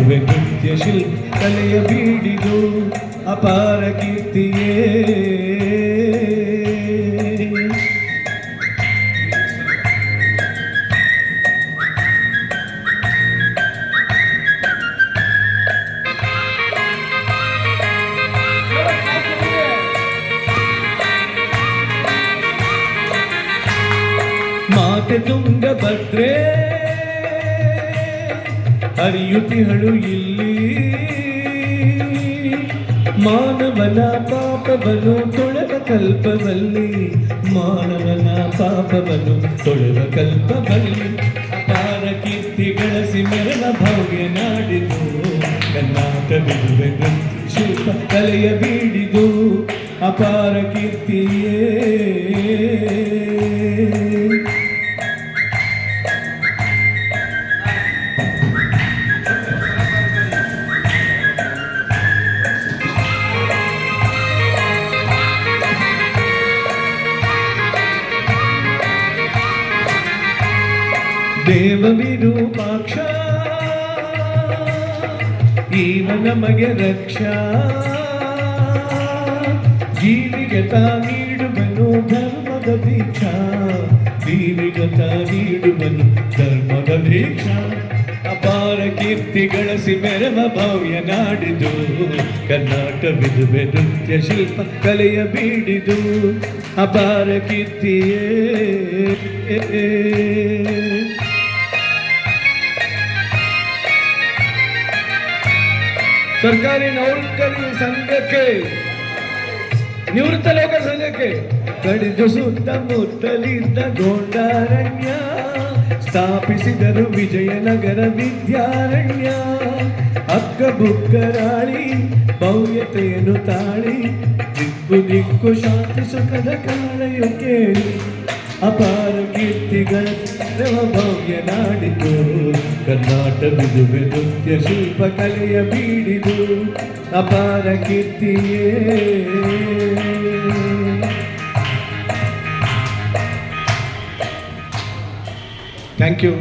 ಬಿಡುವೆ ನೃತ್ಯ ಶಿಲ್ಪ ಕಲೆಯ ಬೀಡಿದು ಅಪಾರ ಕೀರ್ತಿಯೇ ಮಾತೆ ತುಂಗಭದ್ರೆ ಹರಿಯುತಿಹಳು ಇಲ್ಲಿ. ಮಾನವನ ಪಾಪವನು ತೊಳೆದ ಕಲ್ಪವಲ್ಲಿ, ಮಾನವನ ಪಾಪವನು ತೊಳೆದ ಕಲ್ಪವಲ್ಲಿ, ಅಪಾರ ಕೀರ್ತಿ ಗಳಿಸಿ ಮೆರವ ಭವ್ಯ ನಾಡಿದು. ಕನ್ನಾಟ ಬಿಡುವೆ ನೃತ್ಯ ಶಿಲ್ಪ ಕಲೆಯ ಬೀಡಿದು ಅಪಾರ ಕೀರ್ತಿಯೇ. ದೇವ ವಿರೂಪಾಕ್ಷ ಈವ ನಮಗೆ ರಕ್ಷಾ. ಜೀವಿಗತ ನೀಡುವನು ಧರ್ಮದ ದೀಕ್ಷಾ. ಜೀವಿಗತ ನೀಡುವನು ಧರ್ಮದ ದೀಕ್ಷಾ. ಅಪಾರ ಕೀರ್ತಿ ಗಳಿಸಿ ಮೆರವ ಭವ್ಯ ನಾಡಿದು. ಕರ್ನಾಟಕವಿದುವೆ ನೃತ್ಯ ಶಿಲ್ಪ ಕಲೆಯ ಬೀಡಿದು. ಅಪಾರ ಕೀರ್ತಿಯೇ. ಸರ್ಕಾರಿ ನೌಕರಿ ಸಂಘಕ್ಕೆ, ನಿವೃತ್ತ ಲೋಕ ಸಂಘಕ್ಕೆ. ಕಡಿದು ಸುತ್ತಮುತ್ತಲಿದ್ದ ಗೊಂಡಾರಣ್ಯ, ಸ್ಥಾಪಿಸಿದರು ವಿಜಯನಗರ ವಿದ್ಯಾರಣ್ಯ. ಅಕ್ಕ ಬುಕ್ಕರಾಳಿ ಭವ್ಯತೆಯನ್ನು ತಾಳಿ, ದಿಕ್ಕು ದಿಕ್ಕು ಶಾಂತಿ ಸುಖದ ಕಾಳೆಯು ಕೇಳಿ. ಅಪಾರ ಕೀರ್ತಿಗಳ ಭವ್ಯ ನಾಡಿತು. ಕರ್ನಾಟಕದು ನೃತ್ಯ ಶಿಲ್ಪ ಕಲೆಯ ಬೀಡಿದು. ಅಪಾರ ಕೀರ್ತಿಯೇ. Thank you